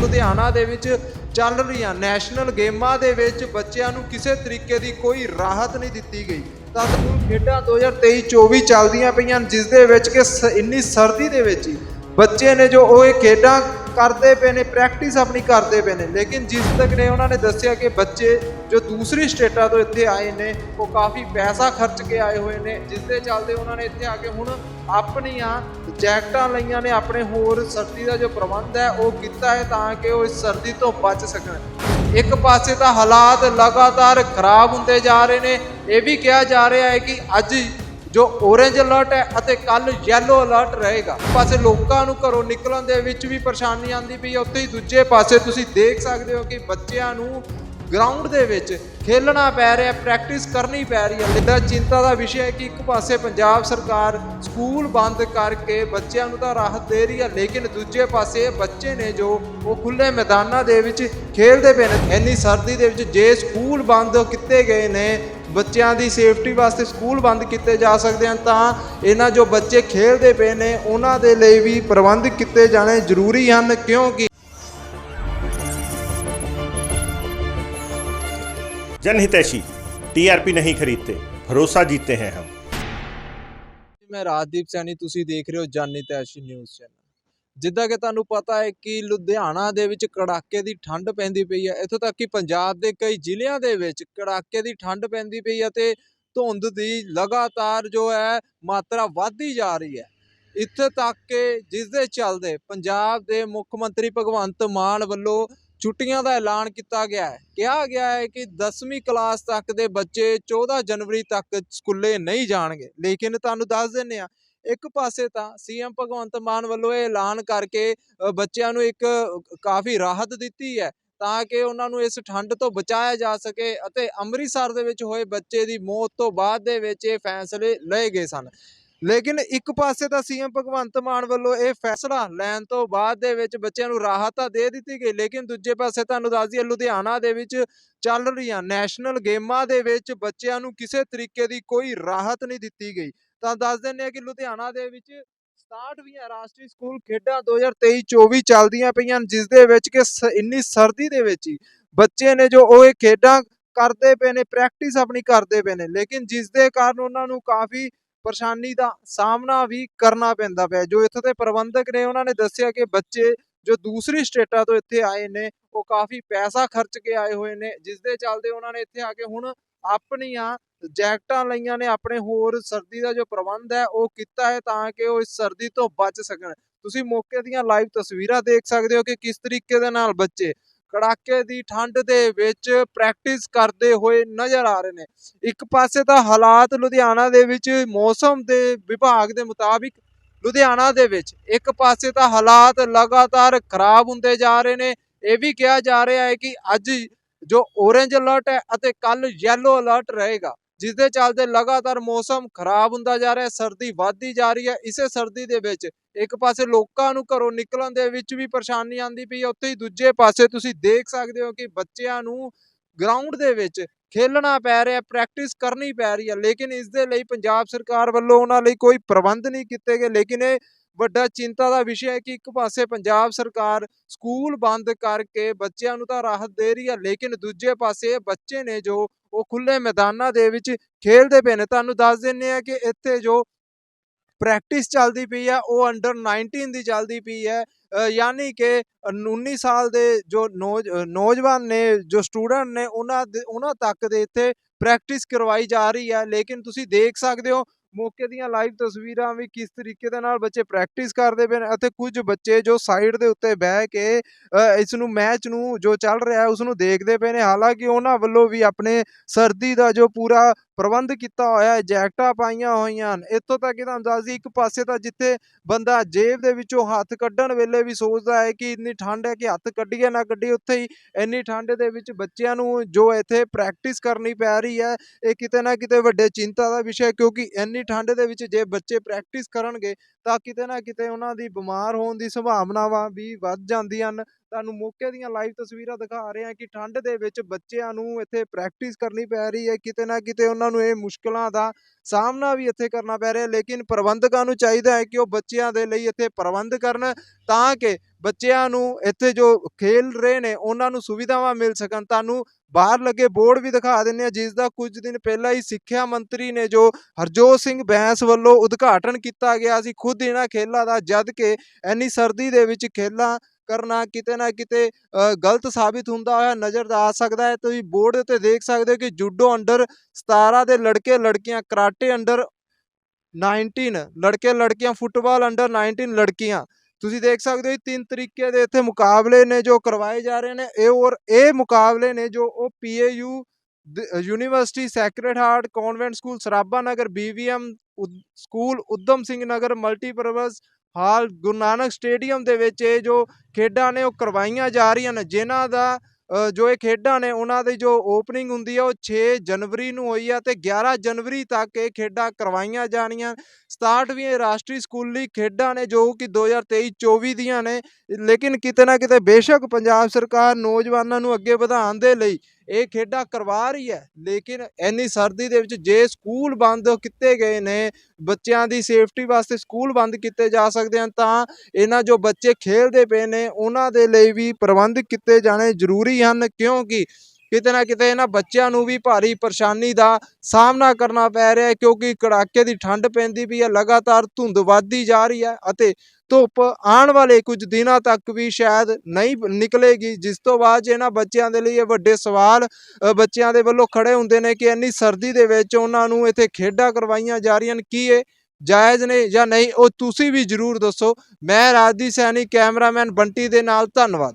ਲੁਧਿਆਣਾ ਦੇ ਵਿੱਚ ਚੱਲ ਰਹੀਆਂ ਨੈਸ਼ਨਲ ਗੇਮਾਂ ਦੇ ਵਿੱਚ ਬੱਚਿਆਂ ਨੂੰ ਕਿਸੇ ਤਰੀਕੇ ਦੀ ਕੋਈ ਰਾਹਤ ਨਹੀਂ ਦਿੱਤੀ ਗਈ। ਤਾਂ ਸਕੂਲ ਖੇਡਾਂ 2023-24 ਚੱਲਦੀਆਂ ਪਈਆਂ, ਜਿਸ ਦੇ ਵਿੱਚ ਕਿ ਸ- ਇੰਨੀ ਸਰਦੀ ਦੇ ਵਿੱਚ ਹੀ ਬੱਚੇ ਨੇ ਜੋ ਉਹ ਇਹ ਖੇਡਾਂ ਕਰਦੇ ਪਏ ਨੇ ਪ੍ਰੈਕਟਿਸ ਆਪਣੀ ਕਰਦੇ ਪਏ ਨੇ। ਲੇਕਿਨ ਜਿਸ ਤੱਕ ਨੇ ਉਹਨਾਂ ਨੇ ਦੱਸਿਆ ਕਿ ਬੱਚੇ ਜੋ ਦੂਸਰੀ ਸਟੇਟਾਂ ਤੋਂ ਇੱਥੇ ਆਏ ਨੇ, ਉਹ ਕਾਫੀ ਪੈਸਾ ਖਰਚ ਕੇ ਆਏ ਹੋਏ ਨੇ, ਜਿਸ ਦੇ ਚੱਲਦੇ ਉਹਨਾਂ ਨੇ ਇੱਥੇ ਆ ਕੇ ਹੁਣ ਆਪਣੀਆਂ ਜੈਕਟਾਂ ਲਈਆਂ ਨੇ, ਆਪਣੇ ਹੋਰ ਸਰਦੀ ਦਾ ਜੋ ਪ੍ਰਬੰਧ ਹੈ, ਉਹ ਕੀਤਾ ਹੈ ਤਾਂ ਕਿ ਉਹ ਇਸ ਸਰਦੀ ਤੋਂ ਬਚ ਸਕਣ। ਇੱਕ ਪਾਸੇ ਤਾਂ ਹਾਲਾਤ ਲਗਾਤਾਰ ਖਰਾਬ ਹੁੰਦੇ ਜਾ ਰਹੇ ਨੇ। ਇਹ ਵੀ ਕਿਹਾ ਜਾ ਰਿਹਾ ਹੈ ਕਿ ਅੱਜ ਜੋ orange ਅਲਰਟ ਹੈ ਅਤੇ ਕੱਲ ਯੈਲੋ ਅਲਰਟ ਰਹੇਗਾ। ਪਾਸੇ ਲੋਕਾਂ ਨੂੰ ਘਰੋਂ ਨਿਕਲਣ ਦੇ ਵਿੱਚ ਵੀ ਪਰੇਸ਼ਾਨੀ ਆਉਂਦੀ ਪਈ ਹੈ। ਉੱਥੇ ਹੀ ਦੂਜੇ ਪਾਸੇ ਤੁਸੀਂ ਦੇਖ ਸਕਦੇ ਹੋ ਕਿ ਬੱਚਿਆਂ ਨੂੰ ਗਰਾਊਂਡ ਦੇ ਵਿੱਚ ਖੇਲਣਾ ਪੈ ਰਿਹਾ ਪ੍ਰੈਕਟਿਸ ਕਰਨੀ ਪੈ ਰਹੀ ਹੈ। ਇਹਦਾ ਚਿੰਤਾ ਦਾ ਵਿਸ਼ਾ ਹੈ ਕਿ ਇੱਕ ਪਾਸੇ ਪੰਜਾਬ ਸਰਕਾਰ ਸਕੂਲ ਬੰਦ ਕਰਕੇ ਬੱਚਿਆਂ ਨੂੰ ਤਾਂ ਰਾਹਤ ਦੇ ਰਹੀ ਹੈ, ਲੇਕਿਨ ਦੂਜੇ ਪਾਸੇ ਬੱਚੇ ਨੇ ਜੋ ਉਹ ਖੁੱਲੇ ਮੈਦਾਨਾਂ ਦੇ ਵਿੱਚ ਖੇਲਦੇ ਪਏ ਨੇ। ਇੰਨੀ ਸਰਦੀ ਦੇ ਵਿੱਚ ਜੇ ਸਕੂਲ ਬੰਦ ਕੀਤੇ ਗਏ ਨੇ ਬੱਚਿਆਂ ਦੀ ਸੇਫਟੀ ਵਾਸਤੇ ਸਕੂਲ ਬੰਦ ਕੀਤੇ ਜਾ ਸਕਦੇ ਹਨ ਤਾਂ ਇਹਨਾਂ ਜੋ ਬੱਚੇ ਖੇਡਦੇ ਪਏ ਨੇ ਉਹਨਾਂ ਦੇ ਲਈ ਵੀ ਪ੍ਰਬੰਧ ਕੀਤੇ ਜਾਣੇ ਜ਼ਰੂਰੀ ਹਨ ਕਿਉਂਕਿ जनहितैषी टीआरपी नहीं खरीदते भरोसा जीतते हैं हम ਮੈਂ ਰਾਜਦੀਪ ਸੈਣੀ ਤੁਸੀਂ ਦੇਖ ਰਹੇ ਹੋ ਜਾਨੀ ਤੈਸ਼ੀ ਨਿਊਜ਼ ਚੈਨਲ ਜਿੱਦਾਂ ਕਿ ਤੁਹਾਨੂੰ ਪਤਾ ਹੈ ਕਿ ਲੁਧਿਆਣਾ ਦੇ ਵਿੱਚ ਕੜਾਕੇ ਦੀ ਠੰਡ ਪੈਂਦੀ ਪਈ ਹੈ। ਇੱਥੋਂ ਤੱਕ ਕਿ ਪੰਜਾਬ ਦੇ ਕਈ ਜ਼ਿਲ੍ਹਿਆਂ ਦੇ ਵਿੱਚ ਕੜਾਕੇ ਦੀ ਠੰਡ ਪੈਂਦੀ ਪਈ ਹੈ ਤੇ ਧੁੰਦ ਦੀ ਲਗਾਤਾਰ ਜੋ ਹੈ ਮਾਤਰਾ ਵੱਧਦੀ ਜਾ ਰਹੀ ਹੈ। ਇੱਥੇ ਤੱਕ ਕਿ ਜਿਸ ਦੇ ਚੱਲਦੇ ਪੰਜਾਬ ਦੇ ਮੁੱਖ ਮੰਤਰੀ ਭਗਵੰਤ ਮਾਨ ਵੱਲੋਂ ਛੁੱਟੀਆਂ ਦਾ ਐਲਾਨ ਕੀਤਾ ਗਿਆ ਹੈ। ਕਿਹਾ ਗਿਆ ਹੈ ਕਿ 10ਵੀਂ ਕਲਾਸ ਤੱਕ ਦੇ ਬੱਚੇ 14 ਜਨਵਰੀ ਤੱਕ ਸਕੂਲੇ ਨਹੀਂ ਜਾਣਗੇ। ਲੇਕਿਨ ਤੁਹਾਨੂੰ ਦੱਸ ਦਿੰਨੇ ਆ ਇੱਕ ਪਾਸੇ ਤਾਂ ਸੀਐਮ ਭਗਵੰਤ ਮਾਨ ਵੱਲੋਂ ਇਹ ਐਲਾਨ ਕਰਕੇ ਬੱਚਿਆਂ ਨੂੰ ਇੱਕ ਕਾਫੀ ਰਾਹਤ ਦਿੱਤੀ ਹੈ ਤਾਂ ਕਿ ਉਹਨਾਂ ਨੂੰ ਇਸ ਠੰਡ ਤੋਂ ਬਚਾਇਆ ਜਾ ਸਕੇ ਅਤੇ ਅੰਮ੍ਰਿਤਸਰ ਦੇ ਵਿੱਚ ਹੋਏ ਬੱਚੇ ਦੀ ਮੌਤ ਤੋਂ ਬਾਅਦ ਦੇ ਵਿੱਚ ਇਹ ਫੈਸਲੇ ਲਏ ਗਏ ਸਨ। ਲੇਕਿਨ ਇੱਕ ਪਾਸੇ ਤਾਂ ਸੀਐਮ ਭਗਵੰਤ ਮਾਨ ਵੱਲੋਂ ਇਹ ਫੈਸਲਾ ਲੈਣ ਤੋਂ ਬਾਅਦ ਦੇ ਵਿੱਚ ਬੱਚਿਆਂ ਨੂੰ ਰਾਹਤ ਤਾਂ ਦੇ ਦਿੱਤੀ ਗਈ, ਲੇਕਿਨ ਦੂਜੇ ਪਾਸੇ ਤੁਹਾਨੂੰ ਦੱਸ ਦਈਏ ਲੁਧਿਆਣਾ ਦੇ ਵਿੱਚ ਚੱਲ ਰਹੀਆਂ ਨੈਸ਼ਨਲ ਗੇਮਾਂ ਦੇ ਵਿੱਚ ਬੱਚਿਆਂ ਨੂੰ ਕਿਸੇ ਤਰੀਕੇ ਦੀ ਕੋਈ ਰਾਹਤ ਨਹੀਂ ਦਿੱਤੀ ਗਈ। ਤਾਂ ਦੱਸ ਦਿੰਦੇ ਆ ਕਿ ਲੁਧਿਆਣਾ ਦੇ ਵਿੱਚ 67ਵੀਂ ਰਾਸ਼ਟਰੀ ਸਕੂਲ ਖੇਡਾਂ 2023-24 ਚੱਲਦੀਆਂ ਪਈਆਂ ਜਿਸ ਦੇ ਵਿੱਚ ਕਿ ਸ- ਇੰਨੀ ਸਰਦੀ ਦੇ ਵਿੱਚ ਹੀ ਬੱਚੇ ਨੇ ਜੋ ਉਹ ਇਹ ਖੇਡਾਂ ਕਰਦੇ ਪਏ ਨੇ ਪ੍ਰੈਕਟਿਸ ਆਪਣੀ ਕਰਦੇ ਪਏ ਨੇ, ਲੇਕਿਨ ਜਿਸ ਦੇ ਕਾਰਨ ਉਹਨਾਂ ਨੂੰ ਕਾਫੀ ਪਰੇਸ਼ਾਨੀ ਦਾ ਸਾਹਮਣਾ ਵੀ ਕਰਨਾ ਪੈਂਦਾ ਪਿਆ। ਜੋ ਇੱਥੇ ਦੇ ਪ੍ਰਬੰਧਕ ਨੇ, ਉਹਨਾਂ ਨੇ ਦੱਸਿਆ ਕਿ ਬੱਚੇ ਜੋ ਦੂਸਰੀ ਸਟੇਟਾਂ ਤੋਂ ਇੱਥੇ ਆਏ ਨੇ, ਉਹ ਕਾਫੀ ਪੈਸਾ ਖਰਚ ਕੇ ਆਏ ਹੋਏ ਨੇ, ਜਿਸ ਦੇ ਚੱਲਦੇ ਉਹਨਾਂ ਨੇ ਇੱਥੇ ਆ ਕੇ ਹੁਣ ਆਪਣੀਆਂ ਜੈਕਟਾਂ ਲਈਆਂ ਨੇ, ਆਪਣੇ ਹੋਰ ਸਰਦੀ ਦਾ ਜੋ ਪ੍ਰਬੰਧ ਹੈ, ਉਹ ਕੀਤਾ ਹੈ ਤਾਂ ਕਿ ਉਹ ਇਸ ਸਰਦੀ ਤੋਂ ਬਚ ਸਕਣ। ਤੁਸੀਂ ਮੌਕੇ ਦੀਆਂ ਲਾਈਵ ਤਸਵੀਰਾਂ ਦੇਖ ਸਕਦੇ ਹੋ ਕਿ ਕਿਸ ਤਰੀਕੇ ਦੇ ਨਾਲ ਬੱਚੇ ਕੜਾਕੇ ਦੀ ਠੰਡ ਦੇ ਵਿੱਚ ਪ੍ਰੈਕਟਿਸ ਕਰਦੇ ਹੋਏ ਨਜ਼ਰ ਆ ਰਹੇ ਨੇ। ਇੱਕ ਪਾਸੇ ਤਾਂ ਹਾਲਾਤ ਲੁਧਿਆਣਾ ਦੇ ਵਿੱਚ, ਮੌਸਮ ਦੇ ਵਿਭਾਗ ਦੇ ਮੁਤਾਬਿਕ ਲੁਧਿਆਣਾ ਦੇ ਵਿੱਚ, ਇੱਕ ਪਾਸੇ ਤਾਂ ਹਾਲਾਤ ਲਗਾਤਾਰ ਖਰਾਬ ਹੁੰਦੇ ਜਾ ਰਹੇ ਨੇ। ਇਹ ਵੀ ਕਿਹਾ ਜਾ ਰਿਹਾ ਹੈ ਕਿ ਅੱਜ ਜੋ orange ਅਲਰਟ ਹੈ ਅਤੇ ਕੱਲ ਯੈਲੋ ਅਲਰਟ ਰਹੇਗਾ ਜਿਸ ਦੇ ਚੱਲਦੇ ਲਗਾਤਾਰ ਮੌਸਮ ਖਰਾਬ ਹੁੰਦਾ ਜਾ ਰਿਹਾ ਹੈ ਸਰਦੀ ਵੱਧਦੀ ਜਾ ਰਹੀ ਹੈ, ਇਸੇ ਸਰਦੀ ਦੇ ਵਿੱਚ ਇੱਕ ਪਾਸੇ ਲੋਕਾਂ ਨੂੰ ਘਰੋਂ ਨਿਕਲਣ ਦੇ ਵਿੱਚ ਵੀ ਪਰੇਸ਼ਾਨੀ ਆਉਂਦੀ ਪਈ ਹੈ, ਉੱਥੇ ਹੀ ਦੂਜੇ ਪਾਸੇ ਤੁਸੀਂ ਦੇਖ ਸਕਦੇ ਹੋ ਕਿ ਬੱਚਿਆਂ ਨੂੰ ਗਰਾਊਂਡ ਦੇ ਵਿੱਚ ਖੇਲਣਾ ਪੈ ਰਿਹਾ ਪ੍ਰੈਕਟਿਸ ਕਰਨੀ ਪੈ ਰਹੀ ਹੈ, ਲੇਕਿਨ ਇਸ ਦੇ ਲਈ ਪੰਜਾਬ ਸਰਕਾਰ ਵੱਲੋਂ ਉਹਨਾਂ ਲਈ ਕੋਈ ਪ੍ਰਬੰਧ ਨਹੀਂ ਕੀਤੇ ਗਏ, ਲੇਕਿਨ ਇਹ ਵੱਡਾ ਚਿੰਤਾ ਦਾ ਵਿਸ਼ਾ ਹੈ ਕਿ ਇੱਕ ਪਾਸੇ ਪੰਜਾਬ ਸਰਕਾਰ ਸਕੂਲ ਬੰਦ ਕਰਕੇ ਬੱਚਿਆਂ ਨੂੰ ਤਾਂ ਰਾਹਤ ਦੇ ਰਹੀ ਹੈ, ਲੇਕਿਨ ਦੂਜੇ ਪਾਸੇ ਬੱਚੇ ਨੇ ਜੋ ਉਹ ਖੁੱਲੇ ਮੈਦਾਨਾਂ ਦੇ ਵਿੱਚ ਖੇਡਦੇ ਪਏ ਨੇ। ਤੁਹਾਨੂੰ ਦੱਸ ਦਿੰਨੇ ਆ ਕਿ ਇੱਥੇ ਜੋ ਪ੍ਰੈਕਟਿਸ ਚੱਲਦੀ ਪਈ ਹੈ, ਉਹ ਅੰਡਰ 19 ਦੀ ਚੱਲਦੀ ਪਈ ਹੈ। ਯਾਨੀ ਕਿ 19 ਸਾਲ ਦੇ ਜੋ ਨੌਜ, ਨੌਜਵਾਨ ਨੇ, ਜੋ ਸਟੂਡੈਂਟ ਨੇ, ਉਹਨਾਂ ਦੇ, ਉਹਨਾਂ ਤੱਕ ਦੇ ਇੱਥੇ ਪ੍ਰੈਕਟਿਸ ਕਰਵਾਈ ਜਾ ਰਹੀ ਹੈ। ਲੇਕਿਨ ਤੁਸੀਂ ਦੇਖ ਸਕਦੇ ਹੋ ਮੌਕੇ ਦੀਆਂ ਲਾਈਵ ਤਸਵੀਰਾਂ ਵੀ ਕਿਸ ਤਰੀਕੇ ਦੇ ਨਾਲ ਬੱਚੇ ਪ੍ਰੈਕਟਿਸ ਕਰਦੇ ਪਏ ਨੇ ਅਤੇ ਕੁਝ ਬੱਚੇ ਜੋ ਸਾਈਡ ਦੇ ਉੱਤੇ ਬਹਿ ਕੇ ਅ, ਇਸ ਨੂੰ ਮੈਚ ਨੂੰ ਜੋ ਚੱਲ ਰਿਹਾ ਹੈ ਉਸ ਨੂੰ ਦੇਖਦੇ ਪਏ ਨੇ। ਹਾਲਾਂਕਿ ਉਹਨਾਂ ਵੱਲੋਂ ਵੀ ਆਪਣੇ ਸਰਦੀ ਦਾ ਜੋ ਪੂਰਾ ਪ੍ਰਬੰਧ ਕੀਤਾ ਹੋਇਆ ਹੈ, ਜੈਕਟਾਂ ਪਾਈਆਂ ਹੋਈਆਂ ਹਨ। ਇੱਥੋਂ ਤੱਕ ਕਿ ਤੁਹਾਨੂੰ ਦੱਸਦੀ ਇੱਕ ਪਾਸੇ ਤਾਂ ਜਿੱਥੇ ਬੰਦਾ ਜੇਬ ਦੇ ਵਿੱਚੋਂ ਹੱਥ ਕੱਢਣ ਵੇਲੇ ਵੀ ਸੋਚਦਾ ਹੈ ਕਿ ਇੰਨੀ ਠੰਡ ਹੈ ਕਿ ਹੱਥ ਕੱਢੀਏ ਨਾ ਕੱਢੀ ਉੱਥੇ ਹੀ ਇੰਨੀ ਠੰਡ ਦੇ ਵਿੱਚ ਬੱਚਿਆਂ ਨੂੰ ਜੋ ਇੱਥੇ ਪ੍ਰੈਕਟਿਸ ਕਰਨੀ ਪੈ ਰਹੀ ਹੈ, ਇਹ ਕਿਤੇ ਨਾ ਕਿਤੇ ਵੱਡੇ ਚਿੰਤਾ ਦਾ ਵਿਸ਼ਾ ਕਿਉਂਕਿ ਇੰਨੀ ਠੰਡ ਦੇ ਵਿੱਚ ਜੇ ਬੱਚੇ ਪ੍ਰੈਕਟਿਸ ਕਰਨਗੇ ਤਾਂ ਕਿਤੇ ਨਾ ਕਿਤੇ ਉਹਨਾਂ ਦੀ ਬਿਮਾਰ ਹੋਣ ਦੀ ਸੰਭਾਵਨਾਵਾਂ ਵੀ ਵੱਧ ਜਾਂਦੀਆਂ ਹਨ। ਤੁਹਾਨੂੰ ਮੌਕੇ ਦੀਆਂ ਲਾਈਵ ਤਸਵੀਰਾਂ ਦਿਖਾ ਰਹੇ ਹਾਂ ਕਿ ਠੰਡ ਦੇ ਵਿੱਚ ਬੱਚਿਆਂ ਨੂੰ ਇੱਥੇ ਪ੍ਰੈਕਟਿਸ ਕਰਨੀ ਪੈ ਰਹੀ ਹੈ। ਕਿਤੇ ਨਾ ਕਿਤੇ ਉਹਨਾਂ ਨੂੰ ਇਹ ਮੁਸ਼ਕਲਾਂ ਦਾ ਸਾਹਮਣਾ ਵੀ ਇੱਥੇ ਕਰਨਾ ਪੈ ਰਿਹਾ ਲੇਕਿਨ ਪ੍ਰਬੰਧਕਾਂ ਨੂੰ ਚਾਹੀਦਾ ਹੈ ਕਿ ਉਹ ਬੱਚਿਆਂ ਦੇ ਲਈ ਇੱਥੇ ਪ੍ਰਬੰਧ ਕਰਨ ਤਾਂ ਕਿ ਬੱਚਿਆਂ ਨੂੰ ਇੱਥੇ ਜੋ ਖੇਲ ਰਹੇ ਨੇ, ਉਹਨਾਂ ਨੂੰ ਸੁਵਿਧਾਵਾਂ ਮਿਲ ਸਕਣ। ਤੁਹਾਨੂੰ ਬਾਹਰ ਲੱਗੇ ਬੋਰਡ ਵੀ ਦਿਖਾ ਦਿੰਨੇ ਆ ਜਿਸ ਦਾ ਕੁਝ ਦਿਨ ਪਹਿਲਾਂ ਹੀ ਸਿੱਖਿਆ ਮੰਤਰੀ ਨੇ ਜੋ ਹਰਜੋਤ ਸਿੰਘ ਬੈਂਸ ਵੱਲੋਂ ਉਦਘਾਟਨ ਕੀਤਾ ਗਿਆ ਸੀ, ਖੁਦ ਇਹਨਾਂ ਖੇਲਾਂ ਦਾ ਜਦ ਕਿ ਇੰਨੀ ਸਰਦੀ ਦੇ ਵਿੱਚ ਖੇਲਾਂ ਕਰਨਾ ਕਿਤੇ ਨਾ ਕਿਤੇ ਗਲਤ ਸਾਬਿਤ ਹੁੰਦਾ ਹੋਇਆ ਨਜ਼ਰ ਆ ਸਕਦਾ ਹੈ। ਤੁਸੀਂ ਬੋਰਡ ਉੱਤੇ ਦੇਖ ਸਕਦੇ ਹੋ ਕਿ ਜੂਡੋ ਅੰਡਰ 17 ਦੇ ਲੜਕੇ ਲੜਕੀਆਂ, ਕਰਾਟੇ ਅੰਡਰ 19 ਲੜਕੇ ਲੜਕੀਆਂ, ਫੁੱਟਬਾਲ ਅੰਡਰ 19 ਲੜਕੀਆਂ। ਤੁਸੀਂ ਦੇਖ ਸਕਦੇ ਹੋ ਤਿੰਨ ਤਰੀਕੇ ਦੇ ਇੱਥੇ ਮੁਕਾਬਲੇ ਨੇ ਜੋ ਕਰਵਾਏ ਜਾ ਰਹੇ ਨੇ। ਇਹ ਔਰ ਇਹ ਮੁਕਾਬਲੇ ਨੇ ਜੋ ਉਹ PAU university sacred heart convent school Sarabha Nagar BVM school Udham Singh Nagar multipurpose hall Guru Nanak stadium ਦੇ ਵਿੱਚ ਇਹ ਜੋ ਖੇਡਾਂ ਨੇ ਉਹ ਕਰਵਾਈਆਂ ਜਾ ਰਹੀਆਂ ਨੇ। ਜਿਨ੍ਹਾਂ ਦਾ ਜੋ ਇਹ ਖੇਡਾਂ ਨੇ ਉਹਨਾਂ ਦੀ ਜੋ ਓਪਨਿੰਗ ਹੁੰਦੀ ਹੈ ਉਹ 6 ਜਨਵਰੀ ਨੂੰ ਹੋਈ ਆ ਤੇ 11 ਜਨਵਰੀ ਤੱਕ ਇਹ ਖੇਡਾਂ ਕਰਵਾਈਆਂ ਜਾਣੀਆਂ। 67ਵੀਂ ਰਾਸ਼ਟਰੀ ਸਕੂਲੀ ਖੇਡਾਂ ਨੇ ਜੋ ਕਿ 2023-24 ਦੀਆਂ ਨੇ, ਲੇਕਿਨ ਕਿਤੇ ਨਾ ਕਿਤੇ ਬੇਸ਼ੱਕ ਪੰਜਾਬ ਸਰਕਾਰ ਨੌਜਵਾਨਾਂ ਨੂੰ ਅੱਗੇ ਵਧਾਉਣ ਦੇ ਲਈ ਇਹ ਖੇਡਾਂ ਕਰਵਾ ਰਹੀ ਹੈ। ਲੇਕਿਨ ਇੰਨੀ ਸਰਦੀ ਦੇ ਵਿੱਚ ਜੇ ਸਕੂਲ ਬੰਦ ਕੀਤੇ ਗਏ ਨੇ, ਬੱਚਿਆਂ ਦੀ ਸੇਫਟੀ ਵਾਸਤੇ ਸਕੂਲ ਬੰਦ ਕੀਤੇ ਜਾ ਸਕਦੇ ਹਨ, ਤਾਂ ਇਹਨਾਂ ਜੋ ਬੱਚੇ ਖੇਡਦੇ ਪਏ ਨੇ, ਉਹਨਾਂ ਦੇ ਲਈ ਵੀ ਪ੍ਰਬੰਧ ਕੀਤੇ ਜਾਣੇ ਜ਼ਰੂਰੀ ਹਨ, ਕਿਉਂਕਿ ਕਿਤੇ ਨਾ ਕਿਤੇ ਇਹਨਾਂ ਬੱਚਿਆਂ ਨੂੰ ਵੀ ਭਾਰੀ ਪਰੇਸ਼ਾਨੀ ਦਾ ਸਾਹਮਣਾ ਕਰਨਾ ਪੈ ਰਿਹਾ ਹੈ, ਕਿਉਂਕਿ ਕੜਾਕੇ ਦੀ ਠੰਡ ਪੈਂਦੀ ਵੀ ਹੈ, ਲਗਾਤਾਰ ਧੁੰਦ ਵੱਧਦੀ ਜਾ ਰਹੀ ਹੈ ਅਤੇ ਧੁੱਪ ਆਉਣ ਵਾਲੇ ਕੁਝ ਦਿਨਾਂ ਤੱਕ ਵੀ ਸ਼ਾਇਦ ਨਹੀਂ ਨਿਕਲੇਗੀ। ਜਿਸ ਤੋਂ ਬਾਅਦ 'ਚ ਇਹਨਾਂ ਬੱਚਿਆਂ ਦੇ ਲਈ ਇਹ ਵੱਡੇ ਸਵਾਲ ਬੱਚਿਆਂ ਦੇ ਵੱਲੋਂ ਖੜੇ ਹੁੰਦੇ ਨੇ ਕਿ ਇੰਨੀ ਸਰਦੀ ਦੇ ਵਿੱਚ ਉਹਨਾਂ ਨੂੰ ਇੱਥੇ ਖੇਡਾਂ ਕਰਵਾਈਆਂ ਜਾ ਰਹੀਆਂ ਨੇ, ਕੀ ਇਹ ਜਾਇਜ਼ ਨੇ ਜਾਂ ਨਹੀਂ, ਉਹ ਤੁਸੀਂ ਵੀ ਜਰੂਰ ਦੱਸੋ। ਮੈਂ ਰਾਜਦੀਪ ਸੈਣੀ, ਕੈਮਰਾਮੈਨ ਬੰਟੀ ਦੇ ਨਾਲ, ਧੰਨਵਾਦ।